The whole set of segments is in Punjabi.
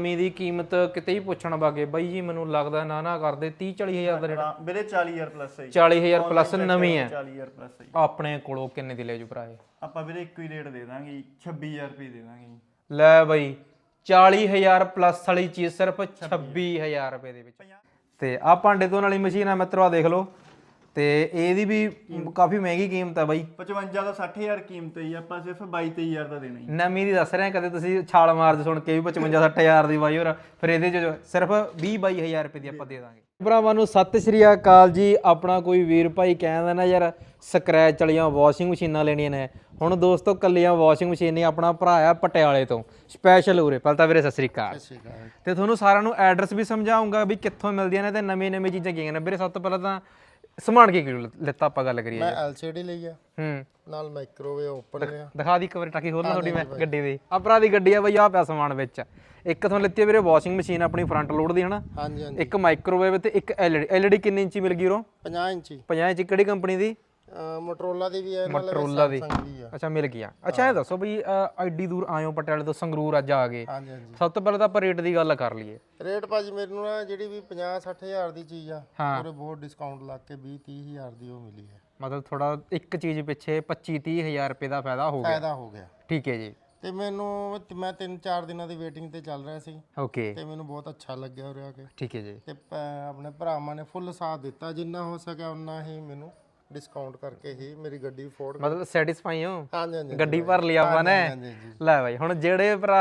ਮੀ ਦੀ ਕੀਮਤ ਕਿਤੇ ਹੀ ਪੁੱਛਣ ਵਾਗੇ। ਬਾਈ ਜੀ ਮੈਨੂੰ ਲੱਗਦਾ ਨਾ ਨਾ ਕਰਦੇ। 30 40000 ਦਾ ਰੇਟ। ਹਾਂ, ਵੀਰੇ 40000 ਪਲੱਸ ਹੈ ਜੀ। 40000 ਪਲੱਸ ਨਵੀਂ ਹੈ। 40000 ਪਲੱਸ ਹੈ ਜੀ। ਆਪਣੇ ਕੋਲੋਂ ਕਿੰਨੇ ਦੀ ਲੈ ਜੂ ਭਰਾ ਇਹ ਆਪਾਂ ਵੀਰੇ ਇੱਕੋ ਹੀ ਰੇਟ ਦੇ ਦਾਂਗੇ ਜੀ। 26000 ਰੁਪਏ ਦੇ ਦਾਂਗੇ ਜੀ। ਲੈ ਬਾਈ 40000 ਪਲੱਸ ਵਾਲੀ ਚੀਜ਼ ਸਿਰਫ 26000 ਰੁਪਏ ਦੇ ਵਿੱਚ। ਤੇ ਆ ਭਾਂਡੇ ਧੋਣ ਵਾਲੀ ਮਸ਼ੀਨ ਆ ਮਿੱਤਰੋ ਆ ਦੇਖ ਲਓ। ਤੇ ਇਹਦੀ ਵੀ ਕਾਫੀ ਮਹਿੰਗੀ ਕੀਮਤ ਆ ਬਾਈ। 55 ਦਾ 60000 ਕੀਮਤ ਹੈ ਆਪਾਂ ਸਿਰਫ 22 23000 ਦਾ ਦੇਣਾ ਜੀ। ਨਵੀਂ ਦੀ ਦੱਸ ਰਹੇ ਕਦੇ ਤੁਸੀਂ ਛਾਲ ਮਾਰਦੇ ਸੁਣ ਕੇ ਵੀ 55 60000 ਦੀ ਬਾਈ ਹੋਰ ਫਿਰ ਇਹਦੇ ਚ ਸਿਰਫ 20 22000 ਰੁਪਏ ਦੀ ਆਪਾਂ ਦੇ ਦਾਂਗੇ। ਭਰਾਵਾਂ ਨੂੰ ਸਤਿ ਸ਼੍ਰੀ ਅਕਾਲ ਜੀ ਆਪਣਾ ਕੋਈ ਵੀਰ ਭਾਈ ਕਹਿੰਦਾ ਨਾ ਯਾਰ ਸਕ੍ਰੈਚ ਵਾਲੀਆਂ ਵਾਸ਼ਿੰਗ ਮਸ਼ੀਨਾਂ ਲੈਣੀਆਂ ਨੇ। ਹੁਣ ਦੋਸਤੋ ਕੱਲੀਆਂ ਵਾਸ਼ਿੰਗ ਮਸ਼ੀਨ ਨਹੀਂ ਆਪਣਾ ਭਰਾ ਆ ਪਟਿਆਲੇ ਤੋਂ। ਸਪੈਸ਼ਲ ਉਰੇ ਪਹਿਲਾਂ ਤਾਂ ਵੀਰੇ ਸਤਿ ਸ਼੍ਰੀ ਅਕਾਲ। ਤੇ ਤੁਹਾਨੂੰ ਸਾਰਿਆਂ ਨੂੰ ਐਡਰੈਸ ਵੀ ਸਮਝਾਉਂਗਾ ਵੀ ਕਿੱਥੋਂ ਮਿਲਦੀਆਂ ਨੇ ਤੇ ਨਵੀਂ ਨਵੀਂ ਚੀਜ਼ਾਂ ਕੀ ਨੇ। ਵੀਰੇ ਸਭ ਤੋਂ ਪਹਿਲਾਂ ਤਾਂ ਸਮਾਨ ਕੀ ਕੀ ਲਿੱਤਾ ਆਪਾਂ ਗੱਲ ਕਰੀਏ ਮੈਂ LCD ਲਈ ਆ। ਹੂੰ। ਨਾਲ ਮਾਈਕ੍ਰੋਵੇਵ ਓਪਨ ਆ ਦਿਖਾ ਦੀ ਇੱਕ ਵਾਰੀ ਟਾਕੀ ਖੋਲਣਾ ਤੁਹਾਡੀ ਮੈਂ ਗੱਡੀ ਦੀ। ਆਪਰਾ ਦੀ ਗੱਡੀ ਆ ਬਈ ਆ ਪਿਆ ਸਮਾਨ ਵਿੱਚ। ਇੱਕ ਤੋਂ ਲਿੱਤੀ ਵੀਰੇ ਵਾਸ਼ਿੰਗ ਮਸ਼ੀਨ ਆਪਣੀ ਫਰੰਟ ਲੋਡ ਦੀ ਹਨਾ? ਹਾਂਜੀ ਹਾਂਜੀ। ਇੱਕ ਮਾਈਕ੍ਰੋਵੇਵ ਤੇ ਇੱਕ ਐਲਈਡੀ ਐਲਈਡੀ ਕਿੰਨੀ ਇੰਚੀ ਮਿਲ ਗਈ ਉਰੋਂ? 50 ਇੰਚੀ। 50 ਇੰਚੀ ਕਿਹੜੀ ਕੰਪਨੀ ਦੀ? ਮੋਟਰੋਲਾ ਦੀ ਵੀ ਹੈ ਨਾਲ ਮਟਰੋਲਾ ਦੀ। ਅੱਛਾ ਮਿਲ ਗਿਆ। ਅੱਛਾ ਇਹ ਦੱਸੋ ਬਈ ਐਡੀ ਦੂਰ ਆਇਓ ਪਟਿਆਲੇ ਤੋਂ ਸੰਗਰੂਰ ਅੱਜ ਆ ਗਏ ਹਾਂਜੀ ਹਾਂਜੀ। ਸਭ ਤੋਂ ਪਹਿਲਾਂ ਤਾਂ ਆਪਾਂ ਰੇਟ ਦੀ ਗੱਲ ਕਰ ਲਈਏ। ਰੇਟ ਭਾਜੀ ਮੈਨੂੰ ਨਾ ਜਿਹੜੀ ਵੀ 50 60000 ਦੀ ਚੀਜ਼ ਆ ਹਾਂ। ਉਹਦੇ ਬਹੁਤ ਡਿਸਕਾਊਂਟ ਲੱਗ ਕੇ 20 30000 ਦੀ ਉਹ ਮਿਲੀ ਹੈ ਮਤਲਬ ਥੋੜਾ ਇੱਕ ਚੀਜ਼ ਪਿੱਛੇ 25 30 ਹਜ਼ਾਰ ਰੁਪਏ ਦਾ ਫਾਇਦਾ ਹੋ ਗਿਆ। ਫਾਇਦਾ ਹੋ ਗਿਆ। ਠੀਕ ਹੈ ਜੀ। ਤੇ ਮੈਨੂੰ ਮੈਂ 3-4 ਦਿਨਾਂ ਦੀ ਵੇਟਿੰਗ ਤੇ ਚੱਲ ਰਿਹਾ ਸੀ। ਓਕੇ ਤੇ ਮੈਨੂੰ ਬਹੁਤ ਅੱਛਾ ਲੱਗਿਆ ਉਰੇ ਆ ਕੇ। ਠੀਕ ਹੈ ਜੀ। ਤੇ ਆਪਣੇ ਭਰਾਵਾਂ ਨੇ ਫੁੱਲ ਸਾਥ ਦਿੱਤਾ ਜਿੰਨਾ ਹੋ ਸਕਿਆ ਉਨਾ ਹੀ ਮੈਨੂੰ ਡਿਸਕਾਊਂਟ ਕਰਕੇ ਹੀ ਮੇਰੀ ਗੱਡੀ ਫੋਰਡ ਮਤਲਬ ਸੈਟੀਸਫਾਈ ਹੋ? ਹਾਂਜੀ ਹਾਂਜੀ ਗੱਡੀ ਭਰ ਲਈ ਆਪਾਂ ਨੇ? ਲੈ ਬਾਈ ਹੁਣ ਜਿਹੜੇ ਭਰਾ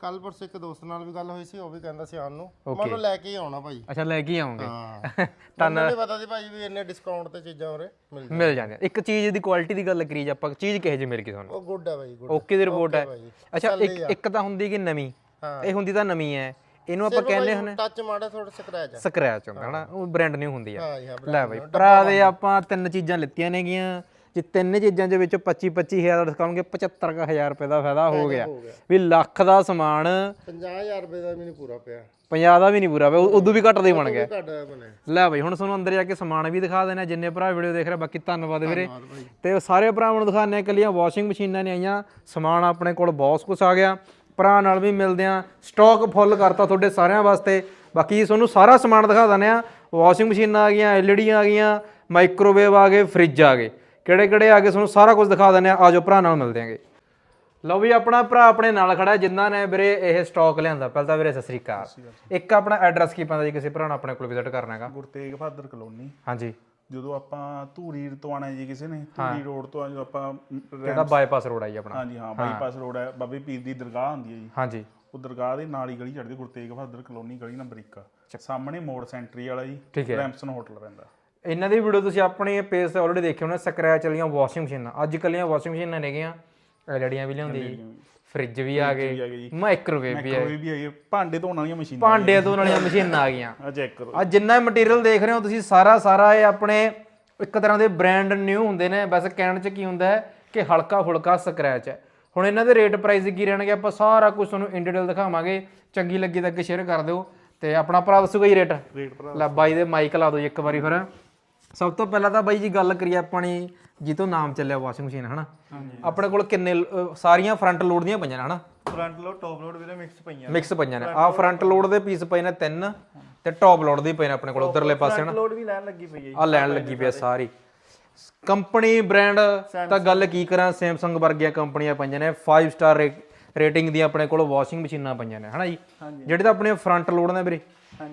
ਕੱਲ ਪਰਸੋਂ ਇੱਕ ਦੋਸਤ ਨਾਲ ਵੀ ਗੱਲ ਹੋਈ ਸੀ ਉਹ ਵੀ ਕਹਿੰਦਾ ਸੀ ਆਉਣ ਨੂੰ। ਮੈਂ ਉਹਨੂੰ ਲੈ ਕੇ ਹੀ ਆਉਣਾ ਭਾਈ। ਅੱਛਾ ਲੈ ਕੇ ਆਉਂਗੇ। ਹਾਂ। ਤੁਹਾਨੂੰ ਨਹੀਂ ਪਤਾ ਸੀ ਭਾਈ ਵੀ ਇੰਨੇ ਡਿਸਕਾਊਂਟ ਤੇ ਚੀਜ਼ਾਂ ਉਰੇ ਮਿਲ ਜਾਂਦੀਆਂ ਮਿਲ ਜਾਂਦੇ ਆ। ਇੱਕ ਚੀਜ਼ ਦੀ ਕੁਆਲਿਟੀ ਦੀ ਗੱਲ ਕਰੀ ਜੇ ਆਪਾਂ ਚੀਜ਼ ਕਿਹੋ ਜਿਹੀ ਮਿਲ ਗਈ ਤੁਹਾਨੂੰ? ਉਹ ਗੁੱਡ ਹੈ ਭਾਈ ਗੁੱਡ ਓਕੇ ਦੀ ਰਿਪੋਰਟ ਹੈ। ਅੱਛਾ ਇੱਕ ਇੱਕ ਤਾਂ ਹੁੰਦੀ ਕਿ ਨਵੀਂ। ਇਹ ਹੁੰਦੀ ਤਾਂ ਨਵੀਂ ਹੈ। ਇਹਨੂੰ ਆਪਾਂ ਕਹਿੰਦੇ ਹੁੰਦੇ ਟੱਚ ਮਾੜਾ ਥੋੜਾ ਸਕ੍ਰੈਚ ਆ। ਸਕ੍ਰੈਚ ਹੁੰਦਾ ਹਨਾ? ਉਹ ਬ੍ਰਾਂਡ ਨਿਊ ਹੁੰਦੀ ਆ। ਹਾਂ ਜੀ ਹਾਂ ਲੈ ਬਾਈ ਭਰਾ ਦੇ ਆਪਾਂ ਤਿੰਨ ਚੀਜ਼ਾਂ ਲਿੱਤੀਆਂ ਨੇਗੀਆਂ। ਜੇ ਤਿੰਨ ਚੀਜ਼ਾਂ ਦੇ ਵਿੱਚ 25 25000 ਦਾ ਡਿਸਕਾਊਂਟ ਕੇ 75000 ਰੁਪਏ ਦਾ ਫਾਇਦਾ ਹੋ ਗਿਆ। ਵੀ ਲੱਖ ਦਾ ਸਮਾਨ 50000 ਰੁਪਏ ਦਾ ਵੀ ਨਹੀਂ ਪੂਰਾ ਪਿਆ। 50 ਦਾ ਵੀ ਨਹੀਂ ਪੂਰਾ ਪਿਆ ਉਦੋਂ ਵੀ ਘੱਟ ਦੇ ਬਣ ਗਿਆ। ਘੱਟ ਲੈ ਬਾਈ ਹੁਣ ਤੁਹਾਨੂੰ ਅੰਦਰ ਜਾ ਕੇ ਸਮਾਨ ਵੀ ਦਿਖਾ ਦੇਣਾ ਜਿੰਨੇ ਭਰਾ ਵੀਡੀਓ ਦੇਖ ਰਹੇ ਬਾਕੀ ਧੰਨਵਾਦ ਵੀਰੇ। ਤੇ ਸਾਰੇ ਭਰਾਵਾਂ ਨੂੰ ਆ ਕੱਲੀਆਂ ਵਾਸ਼ਿੰਗ ਮਸ਼ੀਨਾਂ ਨੇ ਆਈਆਂ ਸਮਾਨ ਆਪਣੇ ਕੋਲ ਬਹੁਤ ਕੁਝ ਆ ਗਿਆ। ਭਰਾ ਨਾਲ ਵੀ ਮਿਲਦੇ ਆ। ਸਟਾਕ ਫੁੱਲ ਕਰਤਾ ਤੁਹਾਡੇ ਸਾਰਿਆਂ ਵਾਸਤੇ। ਬਾਕੀ ਤੁਹਾਨੂੰ ਸਾਰਾ ਸਮਾਨ ਦਿਖਾ ਦਿੰਦੇ ਆ। ਵਾਸ਼ਿੰਗ ਮਸ਼ੀਨਾਂ ਆ ਗਈਆਂ ਐਲਈਡੀਆਂ ਆ ਗਈਆਂ ਮਾਈਕ੍ਰੋਵੇਵ ਆ ਗਏ ਫ੍ਰਿਜ ਆ ਗਏ। ਕਿਹੜੇ ਕਿਹੜੇ ਆ ਗਏ ਤੁਹਾਨੂੰ ਸਾਰਾ ਕੁਝ ਦਿਖਾ ਦਿੰਦੇ ਆ। ਆਜੋ ਭਰਾ ਨਾਲ ਮਿਲਦੇ ਆਂਗੇ ਲਓ ਵੀ ਆਪਣਾ ਭਰਾ ਆਪਣੇ ਨਾਲ ਖੜਾ ਹੈ, ਜਿਨ੍ਹਾਂ ਨੇ ਵੀਰੇ ਇਹ ਸਟਾਕ ਲਿਆਂਦਾ। ਪਹਿਲਾਂ ਤਾਂ ਵੀਰੇ ਸਤਿ ਸ੍ਰੀ ਅਕਾਲ। ਇੱਕ ਆਪਣਾ ਐਡਰੈਸ ਕੀ ਪੈਂਦਾ ਜੀ? ਕਿਸੇ ਭਰਾ ਨੂੰ ਆਪਣੇ ਕੋਲ ਵਿਜ਼ਿਟ ਕਰਨਾ ਹੈਗਾ। ਗੁਰਤੇਗ ਬਹਾਦਰ ਕਲੋਨੀ। ਹਾਂਜੀ। ਜਦੋਂ ਆਪਾਂ ਧੂਰੀ ਤੋਂ ਆਣਾ ਜੀ ਕਿਸੇ ਨੇ ਧੂਰੀ ਰੋਡ ਤੋਂ ਜਦੋਂ ਆਪਾਂ ਜਿਹੜਾ ਬਾਈਪਾਸ ਰੋਡ ਆ ਜੀ ਆਪਣਾ। ਹਾਂਜੀ ਹਾਂ ਬਾਈਪਾਸ ਰੋਡ ਹੈ। ਬਾਬੇ ਪੀਰ ਦੀ ਦਰਗਾਹ ਹੁੰਦੀ ਹੈ ਜੀ। ਹਾਂਜੀ। ਉਹ ਦਰਗਾਹ ਦੇ ਨਾਲ ਹੀ ਗਲੀ ਚੜਦੀ ਗੁਰਤੇਗ ਬਹਾਦਰ ਕਲੋਨੀ ਗਲੀ ਨੰਬਰ 1 ਸਾਹਮਣੇ ਮੋੜ ਸੈਂਟਰੀ ਵਾਲਾ ਜੀ। ਰੈਂਪਸਨ ਹੋਟਲ ਪੈਂਦਾ ਇਹਨਾਂ ਦੀ ਵੀਡੀਓ ਤੁਸੀਂ ਆਪਣੇ ਪੇਜ ਤੇ ਆਲਰੇਡੀ ਦੇਖੇ ਹੋਣੇ ਸਕ੍ਰੈਚ ਵਾਲੀਆਂ ਵਾਸ਼ਿੰਗ ਮਸ਼ੀਨਾਂ ਅੱਜ ਕੱਲੀਆਂ ਵਾਸ਼ਿੰਗ ਮਸ਼ੀਨਾਂ ਨੇਗੀਆਂ ਐਲਡੀਆਂ ਵੀ ਲਿਆਉਂਦੀ ਜੀ। ਫ੍ਰਿਜ ਵੀ ਆ ਗਏ। ਗਏ। ਮਾਈਕ੍ਰੋਵੇਵ ਵੀ ਆ ਵੀ ਆਈ ਭਾਂਡੇ ਧੋਣ ਵਾਲੀਆਂ ਮਸ਼ੀਨਾਂ ਭਾਂਡੇ ਤੋਂ ਵਾਲੀਆਂ ਮਸ਼ੀਨਾਂ ਆ ਗਈਆਂ। ਆ ਚੈੱਕ ਕਰੋ। ਆ ਜਿੰਨਾ ਮਟੀਰੀਅਲ ਦੇਖ ਰਹੇ ਹੋ ਤੁਸੀਂ ਸਾਰਾ ਸਾਰਾ ਇਹ ਆਪਣੇ ਇੱਕ ਤਰ੍ਹਾਂ ਦੇ ਬ੍ਰਾਂਡ ਨਿਊ ਹੁੰਦੇ ਨੇ। ਬਸ ਕਹਿਣ ਚ ਕੀ ਹੁੰਦਾ ਹੈ ਕਿ ਹਲਕਾ ਫੁਲਕਾ ਸਕ੍ਰੈਚ ਹੈ। ਹੁਣ ਇਹਨਾਂ ਦੇ ਰੇਟ ਪ੍ਰਾਈਸ ਕੀ ਰਹਿਣਗੇ? ਆਪਾਂ ਸਾਰਾ ਕੁਝ ਤੁਹਾਨੂੰ ਇਨ ਡਿਟੇਲ ਦਿਖਾਵਾਂਗੇ। ਚੰਗੀ ਲੱਗੀ ਤਾਂ ਅੱਗੇ ਸ਼ੇਅਰ ਕਰ ਦਿਓ। ਤੇ ਆਪਣਾ ਭਰਾ ਦੱਸੂਗਾ ਜੀ ਰੇਟ ਰੇਟ ਭਰਾ ਲੈ ਬਾਈ ਦੇ ਮਾਈਕ ਲਾ ਦਿਓ ਇੱਕ ਵਾਰੀ ਫਿਰ। ਸਭ ਤੋਂ ਪਹਿਲਾਂ ਤਾਂ ਬਾਈ ਜੀ ਗੱਲ ਕਰੀਏ ਆਪਣੀ ਜੀ ਤੋਂ ਨਾਮ ਚੱਲਿਆ ਵਾਸ਼ਿੰਗ ਮਸ਼ੀਨ ਹਨਾ? ਆਪਣੇ ਕੋਲ ਕਿੰਨੇ ਅਹ, ਸਾਰੀਆਂ ਫਰੰਟ ਲੋਡ ਦੀਆਂ ਪਈਆਂ ਨੇ ਹਨਾ? ਫਰੰਟ ਲੋਡ ਟੌਪ ਲੋਡ ਵੀਰੇ ਮਿਕਸ ਪਈਆਂ ਮਿਕਸ ਪਈਆਂ ਨੇ। ਆ ਫਰੰਟ ਲੋਡ ਦੇ ਪੀਸ ਪਏ ਨੇ ਤਿੰਨ ਤੇ ਟੌਪ ਲੋਡ ਦੇ ਪਏ ਨੇ ਆਪਣੇ ਕੋਲ ਉਧਰਲੇ ਪਾਸੇ ਨਾ ਲੋਡ ਵੀ ਲੈਣ ਲੱਗੀ ਪਈ ਹੈ ਜੀ। ਆ ਲੈਣ ਲੱਗੀ ਪਈ ਆ ਸਾਰੀ। ਕੰਪਨੀ ਬ੍ਰਾਂਡ ਤਾਂ ਗੱਲ ਕੀ ਕਰਾਂ ਸੈਮਸੰਗ ਵਰਗੀਆਂ ਕੰਪਨੀਆਂ ਪਈਆਂ ਨੇ 5 ਸਟਾਰ ਰੇਟਿੰਗ ਦੀਆਂ ਆਪਣੇ ਕੋਲ ਵਾਸ਼ਿੰਗ ਮਸ਼ੀਨਾਂ ਪਈਆਂ ਨੇ ਹਨਾ ਜੀ? ਜਿਹੜੇ ਤਾਂ ਆਪਣੇ ਫਰੰਟ ਲੋਡ ਨੇ ਵੀਰੇ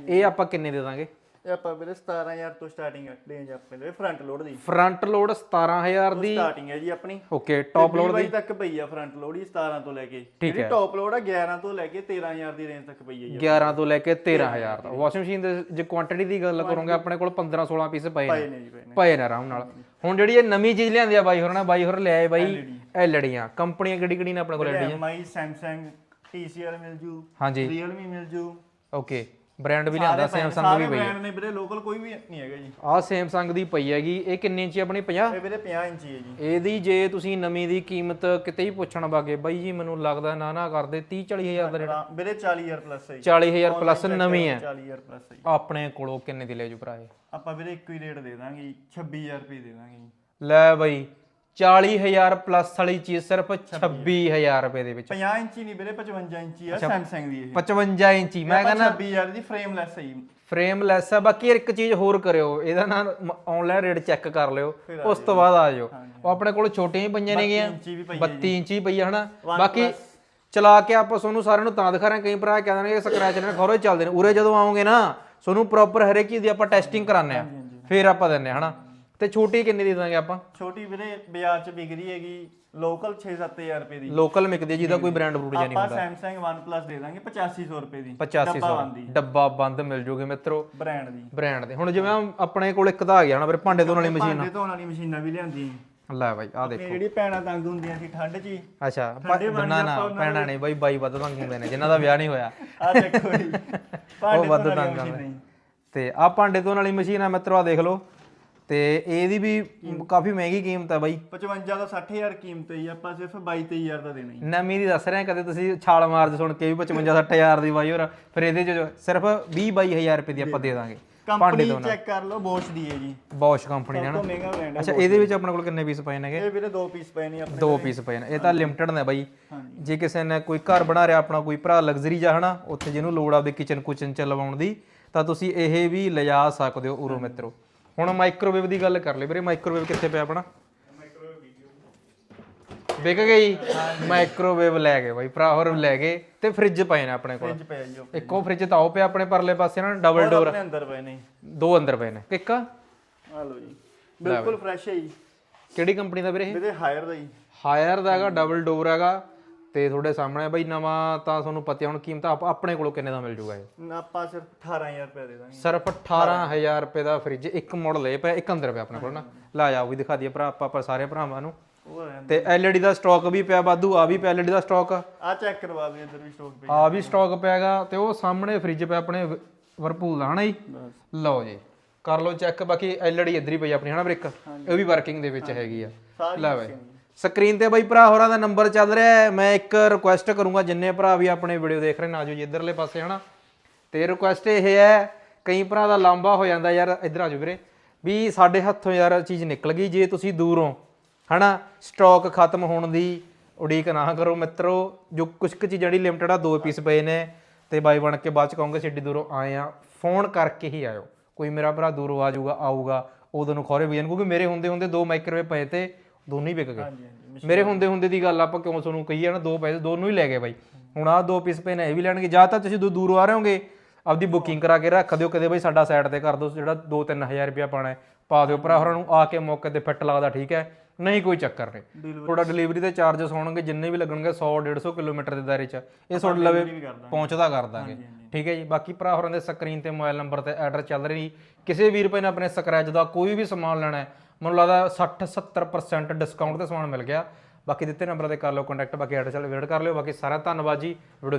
ਇਹ ਆਪਾਂ ਕਿੰਨੇ ਦੇ ਦਾਂਗੇ? ਇਹ ਆਪਾਂ ਵੀਰੇ 17000 ਤੋਂ ਸਟਾਰਟਿੰਗ ਰੇਂਜ ਆਪਣੇ ਲਈ ਫਰੰਟ ਲੋਡ ਦੀ। ਫਰੰਟ ਲੋਡ 17000 ਦੀ। ਸਟਾਰਟਿੰਗ ਹੈ ਜੀ ਆਪਣੀ। ਓਕੇ ਟੌਪ ਲੋਡ ਲੋਡ ਤੱਕ ਪਈ ਆ ਫਰੰਟ ਲੋਡ ਹੀ 17 ਤੋਂ ਲੈ ਕੇ। ਜਿਹੜੀ ਟੌਪ ਲੋਡ ਆ 11 ਤੋਂ ਲੈ ਕੇ 13000 ਦੀ ਰੇਂਜ ਤੱਕ ਪਈ ਹੈ ਜੀ 11 ਤੋਂ ਲੈ ਕੇ 13000 ਦਾ ਵਾਸ਼ਿੰਗ ਮਸ਼ੀਨ ਦੇ ਜੇ ਕੁਆਂਟੀਟੀ ਦੀ ਗੱਲ ਕਰੋਗੇ ਆਪਣੇ ਕੋਲ 15 16 ਪੀਸ ਪਏ ਨੇ ਪਏ ਨੇ। ਜੀ ਪਏ ਨੇ। ਪਏ ਨੇ ਆਰਾਮ ਨਾਲ। ਹੁਣ ਜਿਹੜੀ ਇਹ ਨਵੀਂ ਚੀਜ਼ ਲਿਆਂਦੀ ਆ ਬਾਈ ਹੋਰ ਨਾ ਬਾਈ ਹੋਰ ਲਿਆਏ ਬਾਈ ਐਲਡੀਆਂ ਕੰਪਨੀਆਂ ਕਿਹੜੀ ਕਿਹੜੀ ਨੇ ਆਪਣੇ ਕੋਲ ਐਲਡੀਆਂ ਐਮਆਈ ਸੈਮਸੰਗ TCL ਮਿਲ ਜੂ ਹਾਂਜੀ। Realme ਮਿਲ ਜੂ। ਓਕੇ ਬ੍ਰਾਂਡ ਵੀ ਲਿਆਂਦਾ ਸੈਮਸੰਗ ਵੀ ਪਈ ਬ੍ਰਾਂਡ ਨੇ ਵੀਰੇ ਲੋਕਲ ਕੋਈ ਵੀ ਨਹੀਂ ਹੈਗਾ ਜੀ। ਆਹ ਸੈਮਸੰਗ ਦੀ ਪਈ ਹੈਗੀ ਇਹ ਕਿੰਨੇ ਇੰਚੀ ਆਪਣੀ? 50 ਇਹ ਵੀਰੇ 50 ਇੰਚੀ ਹੈ ਜੀ। ਇਹਦੀ ਜੇ ਤੁਸੀਂ ਨਵੀਂ ਦੀ ਕੀਮਤ ਕਿਤੇ ਹੀ ਪੁੱਛਣ ਵਾਗੇ ਬਾਈ ਜੀ ਮੈਨੂੰ ਲੱਗਦਾ ਨਾ ਨਾ ਕਰਦੇ 30 40000 ਦਾ ਰੇਟ। ਵੀਰੇ 40000 ਪਲੱਸ ਹੈ ਜੀ। 40000 ਪਲੱਸ ਨਵੀਂ ਹੈ। 40000 ਪਲੱਸ ਹੈ ਜੀ। ਆਪਣੇ ਕੋਲੋਂ ਕਿੰਨੇ ਦੀ ਲੈ ਜੂ ਭਰਾ ਇਹ? ਆਪਾਂ ਵੀਰੇ ਇੱਕੋ ਹੀ ਰੇਟ ਦੇ ਦਾਂਗੇ ਜੀ 26000 ਰੁਪਏ ਦੇ ਦਾਂਗੇ ਜੀ। ਲੈ ਬਾਈ 40000 ਪਲੱਸ ਵਾਲੀ ਚੀਜ਼ ਸਿਰਫ 26000 ਰੁਪਏ ਦੇ ਵਿੱਚ। 50 ਇੰਚੀ ਨਹੀਂ ਵੀਰੇ 55 ਇੰਚੀ ਆ ਸੈਮਸੰਗ ਦੀ ਇਹ। 55 ਇੰਚੀ। ਮੈਂ ਕਹਿੰਦਾ 26000 ਦੀ ਫਰੇਮਲੈਸ ਹੈ ਜੀ। ਫਰੇਮ ਲੈਸ ਆ ਬਾਕੀ ਇੱਕ ਚੀਜ਼ ਹੋਰ ਕਰਿਓ ਇਹਦਾ ਨਾ ਆਨਲਾਈਨ ਰੇਟ ਚੈੱਕ ਕਰ ਲਿਓ ਉਸ ਤੋਂ ਬਾਅਦ ਆ ਜਾਓ। ਉਹ ਆਪਣੇ ਕੋਲ ਛੋਟੀਆਂ ਹੀ ਪਈਆਂ ਨੇਗੀਆਂ। ਇੰਚੀ ਵੀ ਪਈ 32 ਇੰਚੀ ਪਈ ਆ ਹਨਾ? ਬਾਕੀ ਚਲਾ ਕੇ ਆਪਾਂ ਤੁਹਾਨੂੰ ਸਾਰਿਆਂ ਨੂੰ ਤਾਂ ਦਿਖਾ ਰਹੇ ਕਈ ਭਰਾ ਕਹਿ ਦੇਣਗੇ ਸਕ੍ਰੈਚ ਨੇ ਖੋਰੋ ਚੱਲਦੇ ਨੇ। ਉਰੇ ਜਦੋਂ ਆਓਗੇ ਨਾ ਤੁਹਾਨੂੰ ਪ੍ਰੋਪਰ ਹਰੇਕ ਚੀਜ਼ ਦੀ ਆਪਾਂ ਟੈਸਟਿੰਗ ਕਰਾਉਂਦੇ ਆ ਫਿਰ ਆਪਾਂ ਦਿੰਨੇ ਹਨਾ? ਤੇ ਛੋਟੀ ਕਿੰਨੀ ਦੇ ਦਾਂਗੇ ਆਪਾਂ? ਛੋਟੀ ਵੀਰੇ ਬਾਜ਼ਾਰ 'ਚ ਵਿਕ ਰਹੀ ਹੈਗੀ ਲੋਕਲ 6-7000 ਰੁਪਏ ਦੀ। ਲੋਕਲ ਮਿਕਦੀ ਆ ਜਿਹਦਾ ਕੋਈ ਬ੍ਰਾਂਡ ਬਰੂਡ ਜਾਂ ਨਹੀਂ ਆਪਾਂ ਸੈਮਸੰਗ OnePlus ਦੇ ਦਾਂਗੇ 8500 ਰੁਪਏ ਦੀ। 8500 ਬੰਦੀ ਡੱਬਾ ਬੰਦ ਮਿਲ ਜੂਗੇ ਮਿੱਤਰੋ। ਬ੍ਰਾਂਡ ਦੀ। ਬ੍ਰਾਂਡ ਦੇ। ਹੁਣ ਜਿਵੇਂ ਆਪਣੇ ਕੋਲ ਇੱਕ ਤਾਂ ਆ ਗਿਆ ਨਾ ਫਿਰ ਭਾਂਡੇ ਧੋਣ ਵਾਲੀ ਮਸ਼ੀਨ ਭਾਂਡੇ ਧੋਣ ਵਾਲੀ ਮਸ਼ੀਨਾਂ ਵੀ ਲਿਆਂਦੀਆਂ ਲੈ ਬਾਈ ਆ ਦੇਖੋ। ਜਿਹੜੀ ਭੈਣਾਂ ਤੰਗ ਹੁੰਦੀਆਂ ਸੀ ਠੰਡ 'ਚ ਹੀ। ਅੱਛਾ ਪਾਣੀ ਨਾ ਨਾ ਭੈਣਾਂ ਨਹੀਂ ਬਾਈ ਬਾਈ ਵੱਧ ਤੰਗ ਹੁੰਦੇ ਨੇ ਜਿਨ੍ਹਾਂ ਦਾ ਵਿਆਹ ਨਹੀਂ ਹੋਇਆ। ਆ ਦੇਖੋ ਜੀ ਭਾਂਡੇ ਉਹ ਵੱਧ ਤੰਗ ਮਸ਼ੀਨ ਹੁੰਦੇ ਤੇ ਆ ਭਾਂਡੇ ਧੋਣ ਵਾਲੀ ਮਸ਼ੀਨ ਆ ਮਿੱਤਰੋ ਆ ਦੇਖ ਲਓ। ਤੇ ਇਹਦੀ ਵੀ ਕਾਫੀ ਮਹਿੰਗੀ ਕੀਮਤ ਹੈ ਬਾਈ। 55 ਤੋਂ 60000 ਕੀਮਤ ਹੈ ਆਪਾਂ ਸਿਰਫ 22 23000 ਦਾ ਦੇਣਾ ਜੀ। ਨਵੀਂ ਦੀ ਦੱਸ ਰਹੇ ਕਦੇ ਤੁਸੀਂ ਛਾਲ ਮਾਰਦੇ ਸੁਣ ਕੇ ਵੀ 55 60000 ਦੀ ਬਾਈ ਹੋਰ ਫਿਰ ਇਹਦੇ ਚ ਸਿਰਫ 20 22000 ਰੁਪਏ ਦੀ ਆਪਾਂ ਦੇ ਦਾਂਗੇ। ਕੰਪਨੀ ਚੈੱਕ ਕਰ ਲਓ ਬੋਸ਼ ਦੀ ਹੈ ਜੀ। ਬੌਸ਼ ਕੰਪਨੀ ਸਭ ਨਾ। ਹੈ ਅੱਛਾ ਇਹਦੇ ਵਿੱਚ ਆਪਣੇ ਕੋਲ ਕਿੰਨੇ ਪੀਸ ਪਏ ਨੇਗੇ? ਇਹ ਵੀਰੇ ਦੋ ਪੀਸ ਪਏ ਨੇ ਆਪਣੇ ਦੋ ਪੀਸ ਪਏ ਨੇ। ਇਹ ਤਾਂ ਲਿਮਟਿਡ ਨੇ ਬਾਈ। ਜੇ ਕਿਸੇ ਨੇ ਕੋਈ ਘਰ ਬਣਾ ਰਿਹਾ ਆਪਣਾ ਕੋਈ ਭਰਾ ਲਗਜ਼ਰੀ ਜਾਂ ਹਨਾ ਉੱਥੇ ਜਿਹਨੂੰ ਲੋੜ ਆਪਦੇ ਕਿਚਨ ਕੁਚਨ ਚ ਲਵਾਉਣ ਦੀ ਤਾਂ ਤੁਸੀਂ ਇਹ ਵੀ ਲਿਜਾ ਸਕਦੇ ਹੋ ਉਰੋ ਮਿੱਤਰੋ। ਹੁਣ ਮਾਈਕ੍ਰੋਵੇਵ ਦੀ ਗੱਲ ਕਰ ਲਈ ਵੀਰੇ ਮਾਈਕ੍ਰੋਵੇਵ ਕਿੱਥੇ ਪਿਆ ਆਪਣਾ? ਵਿਕ ਗਈ? ਮਾਈਕ੍ਰੋਵੇਵ ਲੈ ਗਏ ਬਾਈ ਭਰਾ ਹੋਰ ਲੈ ਗਏ ਤੇ ਫ੍ਰਿਜ ਪਏ ਨੇ ਆਪਣੇ ਕੋਲ। ਫ੍ਰਿਜ ਪਿਆ ਜੀ ਉਹ। ਇੱਕੋ ਫ੍ਰਿਜ ਤਾਂ ਉਹ ਪਿਆ ਆਪਣੇ ਪਰਲੇ ਪਾਸੇ ਨਾ ਡਬਲ ਡੋਰ ਆਪਣੇ ਅੰਦਰ ਪਏ ਨੇ। ਦੋ ਅੰਦਰ ਪਏ ਨੇ। ਇੱਕ? ਆ ਲਓ ਜੀ। ਬਿਲਕੁਲ ਫਰੈਸ਼ ਹੈ ਜੀ। ਕਿਹੜੀ ਕੰਪਨੀ ਦਾ ਵੀਰੇ ਇਹ? ਵੀਰੇ ਹਾਇਰ ਦਾ ਜੀ। ਹਾਇਰ ਦਾ ਹੈਗਾ ਡਬਲ ਡੋਰ ਹੈਗਾ। ਤੇ ਤੁਹਾਡੇ ਸਾਹਮਣੇ ਬਈ ਨਵਾਂ ਤਾਂ ਤੁਹਾਨੂੰ ਪਤਾ ਹੁਣ ਕੀਮਤ ਆਪ- ਆਪਣੇ ਕੋਲੋਂ ਕਿੰਨੇ ਦਾ ਮਿਲ ਜੂਗਾ ਇਹ? ਆਪਾਂ ਸਿਰਫ 18000 ਰੁਪਏ ਦੇ ਦਾਂਗੇ। ਸਿਰਫ 18000 ਰੁਪਏ ਦਾ ਫ੍ਰਿਜ ਇੱਕ ਮਾਡਲ ਹੈ ਪਿਆ ਇੱਕ ਅੰਦਰ ਪਿਆ ਆਪਣੇ ਕੋਲ ਨਾ। ਲਾ ਜਾ ਉਹ ਵੀ ਦਿਖਾ ਦਈਏ ਭਰਾ ਆਪਾਂ ਆਪਾਂ ਸਾਰੇ ਭਰਾਵਾਂ ਨੂੰ। ਉਹ ਤੇ LED ਦਾ ਸਟਾਕ ਵੀ ਪਿਆ ਵਾਧੂ ਆ ਵੀ ਪਿਆ LED ਦਾ ਸਟਾਕ ਆ ਚੈੱਕ ਕਰਵਾ ਦਿਓ ਇੱਧਰ ਵੀ ਸਟਾਕ ਪਈ ਆ ਵੀ ਸਟਾਕ ਪਿਆਗਾ ਤੇ ਉਹ ਸਾਹਮਣੇ ਫ੍ਰਿਜ ਪਿਆ ਆਪਣੇ ਵਰਪੂਲ ਦਾ ਹਨਾ ਜੀ? ਲਓ ਜੀ ਕਰ ਲਓ ਚੈੱਕ ਬਾਕੀ LED ਇੱਧਰ ਹੀ ਪਈ ਆਪਣੀ ਹਨਾ ਬ੍ਰਿਕ? ਇਹ ਵੀ ਵਰਕਿੰਗ ਦੇ ਵਿੱਚ ਹੈਗੀ ਆ। ਸਾਰੀ ਲੈ ਬਾਈ। ਸਕਰੀਨ ਤੇ ਬਾਈ ਭਰਾ ਹੋਰਾਂ ਦਾ ਨੰਬਰ ਚੱਲ ਰਿਹਾ ਹੈ। ਮੈਂ ਇੱਕ ਰਿਕੁਐਸਟ ਕਰੂੰਗਾ, ਜਿੰਨੇ ਭਰਾ ਵੀ ਆਪਣੇ ਵੀਡੀਓ ਦੇਖ ਰਹੇ ਨੇ ਆਜੋ ਜੀ, ਇੱਧਰਲੇ ਪਾਸੇ, ਹਨਾ? ਤੇ ਰਿਕੁਐਸਟ ਇਹ ਹੈ, ਕਈ ਭਰਾ ਦਾ ਲਾਂਬਾ ਹੋ ਜਾਂਦਾ ਯਾਰ, ਇੱਧਰ ਆਜੋ ਵੀਰੇ। ਵੀ ਸਾਡੇ ਹੱਥੋਂ ਯਾਰ ਚੀਜ਼ ਨਿਕਲ ਗਈ, ਜੇ ਤੁਸੀਂ ਦੂਰੋਂ, ਹਨਾ? ਸਟਾਕ ਖਤਮ ਹੋਣ ਦੀ ਉਡੀਕ ਨਾ ਕਰੋ ਮਿੱਤਰੋ। ਜੋ ਕੁਝ ਕੁ ਚੀਜ਼ਾਂ ਜਿਹੜੀ ਲਿਮਟਿਡ ਆ, ਦੋ ਪੀਸ ਪਏ ਨੇ। ਤੇ ਬਾਈ ਬਣ ਕੇ ਬਾਅਦ ਚ ਕਹੋਗੇ, ਸਿੱਡੀ ਦੂਰੋਂ ਆਏ ਆ। ਫੋਨ ਕਰਕੇ ਹੀ ਆਇਓ। ਕੋਈ ਮੇਰਾ ਭਰਾ ਦੂਰੋਂ ਆ ਜਾਊਗਾ, ਆਊਗਾ ਉਦੋਂ ਨੂੰ ਖੋਰੇ ਵੀ ਕਿਉਂਕਿ ਮੇਰੇ ਹੁੰਦੇ ਹੁੰਦੇ ਦੋ ਮਾਈਕ੍ਰੋਵੇਵ ਪਏ ਤੇ। ਦੋਨੋਂ ਹੀ ਵਿਕ ਗਏ। ਮੇਰੇ ਹੁੰਦੇ ਹੁੰਦੇ ਦੀ ਗੱਲ ਆਪਾਂ ਕਿਉਂ ਤੁਹਾਨੂੰ ਕਹੀਏ ਨਾ ਦੋ ਪੈਸੇ ਦੋਨੋਂ ਹੀ ਲੈ ਗਏ ਬਾਈ। ਹੁਣ ਆਹ ਦੋ ਪੀਸ ਪਏ ਨੇ ਇਹ ਵੀ ਲੈਣਗੇ। ਜਾਂ ਤਾਂ ਤੁਸੀਂ ਦੂਰੋਂ ਆ ਰਹੇ ਹੋਗੇ ਆਪਦੀ ਬੁਕਿੰਗ ਕਰਾ ਕੇ ਰੱਖ ਦਿਓ ਕਦੇ ਬਾਈ ਸਾਡਾ ਸਾਈਡ ਤੇ ਕਰ ਦਿਓ ਜਿਹੜਾ 2-3000 ਰੁਪਇਆ ਪਾਣਾ ਹੈ ਪਾ ਦਿਓ। ਭਰਾ ਹੋਰਾਂ ਨੂੰ ਆ ਕੇ ਮੌਕੇ ਤੇ ਫਿੱਟ ਲੱਗਦਾ ਠੀਕ ਹੈ? ਨਹੀਂ ਕੋਈ ਚੱਕਰ ਨਹੀਂ। ਤੁਹਾਡਾ ਡਿਲੀਵਰੀ ਦੇ ਚਾਰजेस ਹੋਣਗੇ ਜਿੰਨੇ ਵੀ ਲੱਗਣਗੇ 100 150 ਕਿਲੋਮੀਟਰ ਦੇ ਦਾਇਰੇ 'ਚ। ਇਹ ਤੁਹਾਡੇ ਲਵੇ ਪਹੁੰਚਦਾ ਕਰ ਦਾਂਗੇ। ਠੀਕ ਹੈ ਜੀ? ਬਾਕੀ ਭਰਾ ਹੋਰਾਂ ਦੇ ਸਕਰੀਨ ਤੇ ਮੋਬਾਈਲ ਨੰਬਰ ਤੇ ਐਡਰੈਸ ਚੱਲ ਰਹੀ। ਕਿਸੇ ਵੀਰ ਭਾਈ ਨੇ ਆਪਣੇ ਸਕ੍ਰੈਚ ਦਾ ਕੋਈ ਵੀ ਸਮਾਨ ਲੈਣਾ ਹੈ ਮੈਨੂੰ ਲੱਗਦਾ 60 70% ਡਿਸਕਾਊਂਟ ਤੇ ਸਮਾਨ ਮਿਲ ਗਿਆ। ਬਾਕੀ ਦਿੱਤੇ ਨੰਬਰਾਂ ਤੇ ਕਰ ਲਓ ਕੰਟੈਕਟ ਬਾਕੀ ਐਡਰੈਸ ਵਾਲੇ ਵਿਜ਼ਿਟ ਕਰ ਲਿਓ। ਬਾਕੀ ਸਾਰਾ ਧੰਨਵਾਦ ਜੀ। ਵੀਡੀਓ